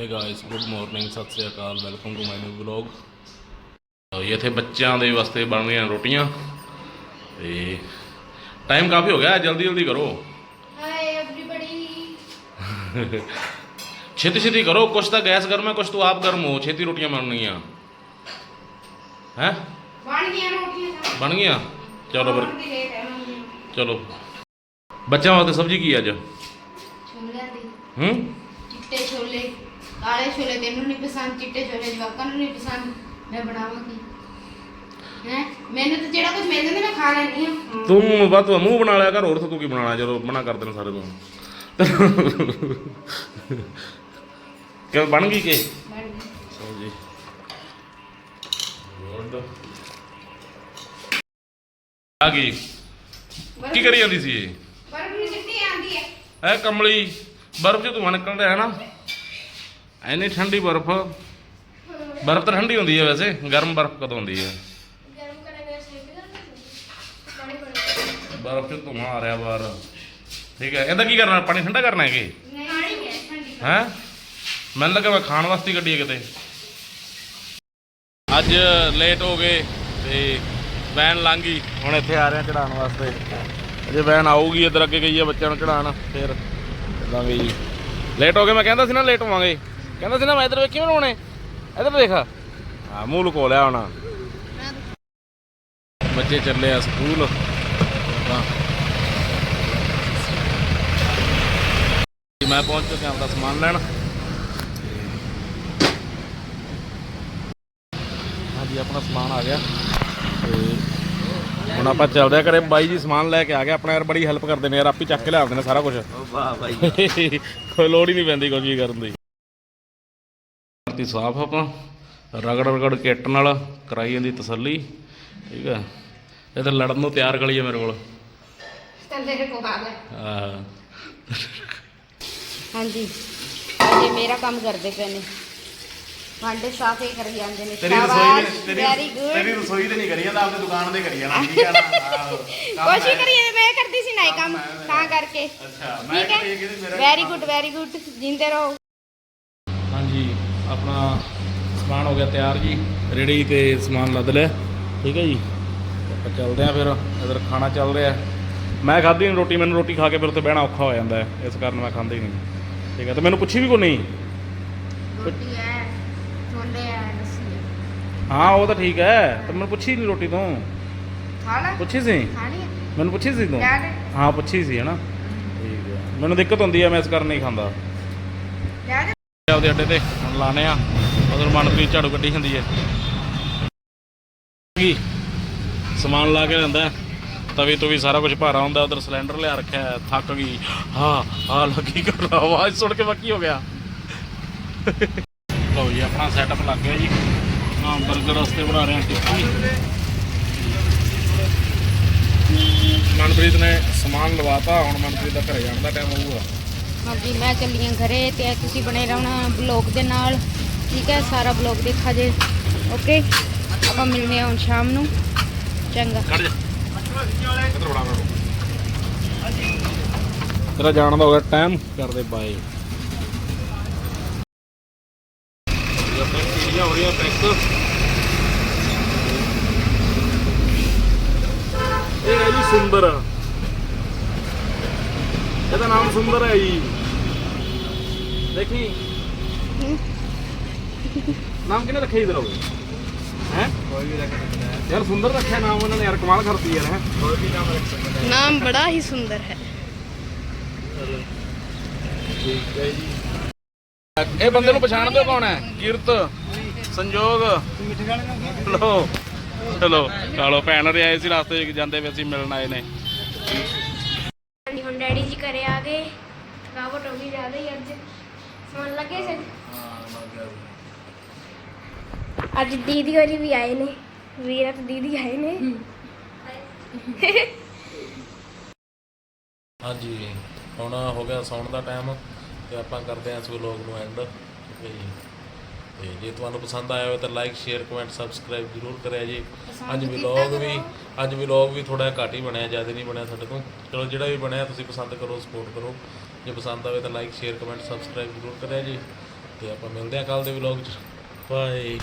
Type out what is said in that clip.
Hey guys good morning ਸਤਿ ਸ੍ਰੀ ਅਕਾਲ welcome to my new vlog ਇੱਥੇ ਬੱਚਿਆਂ ਦੇ ਵਾਸਤੇ ਬਣ ਰਹੀਆਂ ਰੋਟੀਆਂ। ਤੇ ਟਾਈਮ ਕਾਫੀ ਹੋ ਗਿਆ ਜਲਦੀ ਜਲਦੀ ਕਰੋ। Hi everybody. ਛੇਤੀ ਛੇਤੀ ਕਰੋ ਕੁਛ ਤਾਂ ਗੈਸ ਗਰਮ ਹੈ ਕੁਛ ਤੂੰ ਆਪ ਗਰਮ ਹੋ ਛੇਤੀ ਰੋਟੀਆਂ ਬਣਨੀਆਂ। ਹੈ? ਬਣ ਗਈਆਂ ਰੋਟੀਆਂ ਬਣ ਗਈਆਂ? ਚਲੋ ਫਿਰ। ਚਲੋ। ਬੱਚਿਆਂ ਵਾਸਤੇ ਸਬਜ਼ੀ ਕੀ ਹੈ ਅੱਜ? ਛੋਲਿਆਂ ਦੀ। ਹੂੰ? ਚਿੱਟੇ ਛੋਲੇ ਕਾਲੇ ਛੋਲੇ ਤੈਨੂੰ ਨਹੀਂ ਪਸੰਦ ਚਿੱਟੇ ਛੋਲੇ ਜਵਾਕਾਂ ਨੂੰ ਨਹੀਂ ਪਸੰਦ ਮੈਂ ਬਣਾਵਾਂਗੀ। ਹੈ? ਮੈਨੂੰ ਤਾਂ ਜਿਹੜਾ ਕੁਝ ਮਿਲ ਜਾਂਦਾ ਮੈਂ ਖਾ ਲੈਂਦੀ ਹਾਂ। ਤੂੰ ਵੱਧ ਮੂੰਹ ਬਣਾ ਲਿਆ ਕਰ ਹੋਰ ਤਾਂ ਤੂੰ ਕੀ ਬਣਾਣਾ ਜਦੋਂ ਮਨਾ ਕਰਦੇ ਨੇ ਸਾਰੇ ਤੋਂ ਕਿਵੇਂ ਬਣ ਗਈ ਕਿ ਬਣ ਗਈ। ਗੁੱਡ ਆ ਗਈ। ਕੀ ਕਰੀ ਜਾਂਦੀ ਸੀ ਇਹ? ਬਰਫ ਚਿੱਟੀ ਆਂਦੀ ਹੈ। ਐ ਕਮਲੀ? ਬਰਫ਼ ਚ ਧੂਆਂ ਨਿਕਲ ਰਿਹਾ ਹੈ ਨਾ। ਐਨੀ ਠੰਡੀ ਬਰਫ਼। ਬਰਫ਼ ਤਾਂ ਠੰਡੀ ਹੁੰਦੀ ਹੈ ਵੈਸੇ, ਗਰਮ ਬਰਫ਼ ਕਦੋਂ ਹੁੰਦੀ ਹੈ? ਬਰਫ਼ ਚ ਧੂਆਂ ਆ ਰਿਹਾ ਬਾਹਰ। ਠੀਕ ਹੈ, ਇਹਦਾ ਕੀ ਕਰਨਾ, ਪਾਣੀ ਠੰਡਾ ਕਰਨਾ ਹੈ ਕਿ? ਹੈ? ਮੈਨੂੰ ਲੱਗਾ ਮੈਂ ਖਾਣ ਵਾਸਤੇ ਗੱਡੀ ਹੈ ਕਿਤੇ। ਅੱਜ ਲੇਟ ਹੋ ਗਏ ਤੇ ਵੈਨ ਲੰਘ ਗਈ। ਹੁਣ ਇੱਥੇ ਆ ਰਹੇ ਚੜਾਉਣ ਵਾਸਤੇ। ਜੇ ਵੈਨ ਆਊਗੀ, ਇੱਧਰ ਅੱਗੇ ਗਈ ਹੈ ਬੱਚਿਆਂ ਨੂੰ ਚੜਾਉਣ ਫਿਰ ਚੱਲਾਂਗੇ ਜੀ ਲੇਟ ਹੋ ਗਏ, ਮੈਂ ਕਹਿੰਦਾ ਸੀ ਨਾ ਲੇਟ ਹੋਵਾਂਗੇ। ਕਹਿੰਦਾ ਸੀ ਨਾ ਮੈਂ ਇੱਧਰ ਵੇਖੀ ਬਣਾਉਣੇ। ਇੱਧਰ ਦੇਖ। ਹਾਂ, ਮੂੰਹ ਲੁਕੋ ਲਿਆ ਹੁਣ। ਬੱਚੇ ਚੱਲੇ ਆ ਸਕੂਲ। ਮੈਂ ਪਹੁੰਚ ਚੁੱਕਿਆ ਆਪਦਾ ਸਮਾਨ ਲੈਣ। ਹਾਂਜੀ, ਆਪਣਾ ਸਮਾਨ ਆ ਗਿਆ। ਤੇ ਹੁਣ ਆਪਾਂ ਚੱਲਦੇ ਆ ਘਰੇ। ਬਾਈ ਜੀ ਸਮਾਨ ਲੈ ਕੇ ਆ ਗਿਆ ਆਪਣਾ ਯਾਰ ਬੜੀ ਹੈਲਪ ਕਰਦੇ ਨੇ ਯਾਰ। ਆਪੀ ਚੱਕ ਕੇ ਲਿਆਉਂਦੇ ਨੇ ਸਾਰਾ ਕੁਝ ਵਾਹ ਬਾਈ ਕੋਈ ਲੋੜ ਹੀ ਨਹੀਂ ਪੈਂਦੀ ਕੁਝ ਵੀ ਕਰਨ ਦੀ। ਧਰਤੀ ਸਾਫ਼ ਆਪਾਂ। ਰਗੜ ਰਗੜ ਕਿੱਟ ਨਾਲ ਕਰਾਈ ਜਾਂਦੀ ਤਸੱਲੀ। ਠੀਕ ਹੈ ਇਹ ਤਾਂ ਲੜਨ ਨੂੰ ਤਿਆਰ ਗਲੀ ਹੈ ਮੇਰੇ ਕੋਲ। ਤੇਰੇ ਕੋ ਆ। ਗਿਆ ਆਹ। ਹਾਂਜੀ। ਅਜੇ ਮੇਰਾ ਕੰਮ ਕਰਦੇ ਪਏ ਨੇ। ਭਾਂਡੇ ਸਾਫ਼ ਹੀ ਕਰੀ ਜਾਂਦੇ ਨੇ ਤੇਰੀ ਰਸੋਈ ਸ਼ਾਬਾਸ਼ ਤੇ ਵੈਰੀ ਤੇਰੀ ਤੇਰੀ ਗੁੱਡ ਰਸੋਈ ਤੇ ਨਹੀਂ ਕਰੀ ਜਾਂਦਾ ਆਪਣੀ ਦੁਕਾਨ ਤੇ ਕਰੀ ਜਾਣਾ ਠੀਕ ਹੈ ਨਾ? ਆਹੋ। ਕੰਮ ਕੋਸ਼ਿਸ਼ ਹੈ। ਕਰੀਏ ਮੈਂ ਕਰਦੀ ਸੀ ਨਾ ਇਹ ਕੰਮ ਕੰਮ ਹੈ ਤਾਂ ਕਰਕੇ। ਅੱਛਾ ਮੈਂ ਠੀਕ ਕਰੀ ਕਿ ਮੇਰਾ ਵੈਰੀ ਗੁੱਡ ਵੈਰੀ ਗੁੱਡ ਜਿੰਦੇ ਰਹੋ। ਹਾਂਜੀ ਆਪਣਾ ਸਮਾਨ ਹੋ ਗਿਆ ਤਿਆਰ ਜੀ ਰੇੜੀ ਤੇ ਸਮਾਨ ਲੱਦ ਲਿਆ ਠੀਕ ਹੈ ਜੀ? ਆਪਾਂ ਚੱਲਦੇ ਆ ਫਿਰ ਇਧਰ ਖਾਣਾ ਚੱਲ ਰਿਹਾ। ਮੈਂ ਖਾਧੀ ਨਹੀਂ ਰੋਟੀ ਮੈਨੂੰ ਰੋਟੀ ਖਾ ਕੇ ਫਿਰ ਉੱਥੇ ਬਹਿਣਾ ਔਖਾ ਹੋ ਜਾਂਦਾ ਹੈ ਇਸ ਕਾਰਨ ਮੈਂ ਖਾਂਦਾ ਹੀ ਨਹੀਂ। ਠੀਕ ਹੈ ਤੇ ਮੈਨੂੰ ਪੁੱਛੀ ਵੀ ਕੋਈ ਨਹੀਂ? ਰੋਟੀ ਹੈ ਹਾਂ ਉਹ ਤਾਂ ਠੀਕ ਹੈ। ਤੇ ਮੈਨੂੰ ਪੁੱਛੀ ਨਹੀਂ ਰੋਟੀ ਤੋਂ। ਖਾ ਲੈ। ਪੁੱਛੀ ਸੀ? ਖਾਣੀ ਹੈ ਮੈਨੂੰ ਪੁੱਛੀ ਸੀ ਤੂੰ? ਹਾਂ ਪੁੱਛੀ ਸੀ ਹਨਾ? ਠੀਕ ਹੈ। ਮੈਨੂੰ ਦਿੱਕਤ ਹੁੰਦੀ ਹੈ ਮੈਂ ਇਸ ਕਾਰਨ ਨਹੀਂ ਖਾਂਦਾ। ਦੇ। ਆਪਦੇ ਅੱਡੇ ਤੇ ਹੁਣ ਲਾਣੇ ਆ। ਉਧਰ ਮਨਪ੍ਰੀਤ ਝਾੜੂ ਕੱਢੀ ਹੁੰਦੀ ਹੈ। ਕੀ? ਸਮਾਨ ਲਾ ਕੇ ਲੈਂਦਾ ਤਵੀ ਤੋਂ ਵੀ ਸਾਰਾ ਕੁਝ ਭਾਰਾ ਹੁੰਦਾ ਉਧਰ ਸਿਲੰਡਰ ਲਿਆ ਰੱਖਿਆ ਹੈ, ਥੱਕ ਗਈ। ਹਾਂ ਹਾਂ ਲੱਗੀ ਕਰ ਆਵਾਜ਼ ਸੁਣ ਕੇ ਬੱਕੀ ਹੋ ਗਿਆ। ਲਓ ਜੀ ਆਪਣਾ ਸੈਟਅਪ ਲੱਗ ਗਿਆ ਜੀ। ਹਾਂ 버ਗਰ ਵਾਸਤੇ ਬਣਾ ਰਹੇ ਹਾਂ ਟਿੱਕੀ। ਮਨਪ੍ਰੀਤ ਨੇ ਸਮਾਨ ਲਵਾਤਾ ਹੁਣ ਮਨਪ੍ਰੀਤ ਦਾ ਘਰੇ ਜਾਣ ਦਾ ਟਾਈਮ ਹੋਊਗਾ। ਹਾਂਜੀ ਮੈਂ ਚੱਲੀ ਹਾਂ ਘਰੇ ਤੇ ਤੁਸੀਂ ਬਣੇ ਰਹਿਣਾ ਬਲੌਗ ਦੇ ਨਾਲ। ਠੀਕ ਹੈ ਸਾਰਾ ਬਲੌਗ ਦੇਖਾ ਜੇ। ਓਕੇ ਆਪਾਂ ਹਾਂ ਹੁਣ ਸ਼ਾਮ ਨੂੰ। ਚੰਗਾ। ਤੇਰਾ ਜਾਣ ਦਾ ਹੋ ਗਿਆ ਟਾਈਮ ਕਰਦੇ ਬਾਏ ਇਹ ਆਪਣੇ ਪੀੜੀਆਂ ਹੋ ਰਹੀਆਂ ਪੈਕ ਇਹ ਹੈ ਜੀ ਸੁੰਦਰ। ਇਹਦਾ ਨਾਮ ਸੁੰਦਰ ਹੈ ਜੀ। ਦੇਖੀ? ਨਾਮ ਕਿਹਨੇ ਰੱਖਿਆ ਇਧਰ ਹੋਵੇ ਹੈ? ਕੋਈ ਵੀ ਰੱਖ ਸਕਦਾ ਹੈ। ਯਾਰ ਸੁੰਦਰ ਰੱਖਿਆ ਨਾਮ ਉਹਨਾਂ ਨੇ ਯਾਰ ਕਮਾਲ ਕਰਤੀ ਯਾਰ ਹੈ। ਕੋਈ ਵੀ ਨਾਮ ਰੱਖ ਸਕਦਾ ਹੈ। ਨਾਮ ਬੜਾ ਹੀ ਸੁੰਦਰ ਹੈ। ਠੀਕ ਹੈ ਜੀ। ਇਹ ਬੰਦੇ ਨੂੰ ਪਛਾਣਦੇ ਹੋ ਕੌਣ ਹੈ? ਕੀਰਤ। ਸੰਜੋਗ। ਲੋ ਚਲੋ ਕਾਲੋ ਭੈਣ ਰੇ ਆਏ ਸੀ ਰਸਤੇ 'ਚ ਜਾਂਦੇ ਵੇ ਅਸੀਂ ਮਿਲਣ ਆਏ ਨੇ। ਹਾਂਜੀ ਹੁਣ ਡੈਡੀ ਜੀ ਘਰੇ ਆ ਗਏ। ਥਕਾਵਟ ਹੋ ਗਈ ਜ਼ਿਆਦਾ ਹੀ ਅੱਜ। ਸੌਣ ਲੱਗੇ ਸੀ? ਅੱਜ ਦੀਦੀ ਹੋਰੀ ਵੀ ਆਏ ਨੇ। ਵੀਰਾ ਤੇ ਦੀਦੀ ਆਏ ਨੇ। ਹਾਂਜੀ ਹੁਣ ਹੋ ਗਿਆ ਸੌਣ ਦਾ ਟਾਈਮ ਤੇ ਆਪਾਂ ਕਰਦੇ ਹਾਂ ਇਸ ਵਲੋਗ ਨੂੰ ਐਂਡ ਠੀਕ ਹੈ ਜੀ ਤੇ ਜੇ ਤੁਹਾਨੂੰ ਪਸੰਦ ਆਇਆ ਹੋਵੇ ਤਾਂ ਲਾਈਕ ਸ਼ੇਅਰ ਕਮੈਂਟ ਸਬਸਕ੍ਰਾਈਬ ਜ਼ਰੂਰ ਕਰਿਆ ਜੀ। ਅੱਜ ਵਲੋਗ ਵੀ ਅੱਜ ਵਲੋਗ ਵੀ ਥੋੜਾ ਘੱਟ ਹੀ ਬਣਿਆ ਜ਼ਿਆਦਾ ਨਹੀਂ ਬਣਿਆ ਸਾਡੇ ਤੋਂ। ਚਲੋ ਜਿਹੜਾ ਵੀ ਬਣਿਆ ਤੁਸੀਂ ਪਸੰਦ ਕਰੋ ਸਪੋਰਟ ਕਰੋ। ਜੇ ਪਸੰਦ ਆਵੇ ਤਾਂ ਲਾਈਕ ਸ਼ੇਅਰ ਕਮੈਂਟ ਸਬਸਕ੍ਰਾਈਬ ਜ਼ਰੂਰ ਕਰਿਆ ਜੀ। ਤੇ ਆਪਾਂ ਮਿਲਦੇ ਆ ਕੱਲ ਦੇ ਵਲੌਗ 'ਚ। ਬਾਏ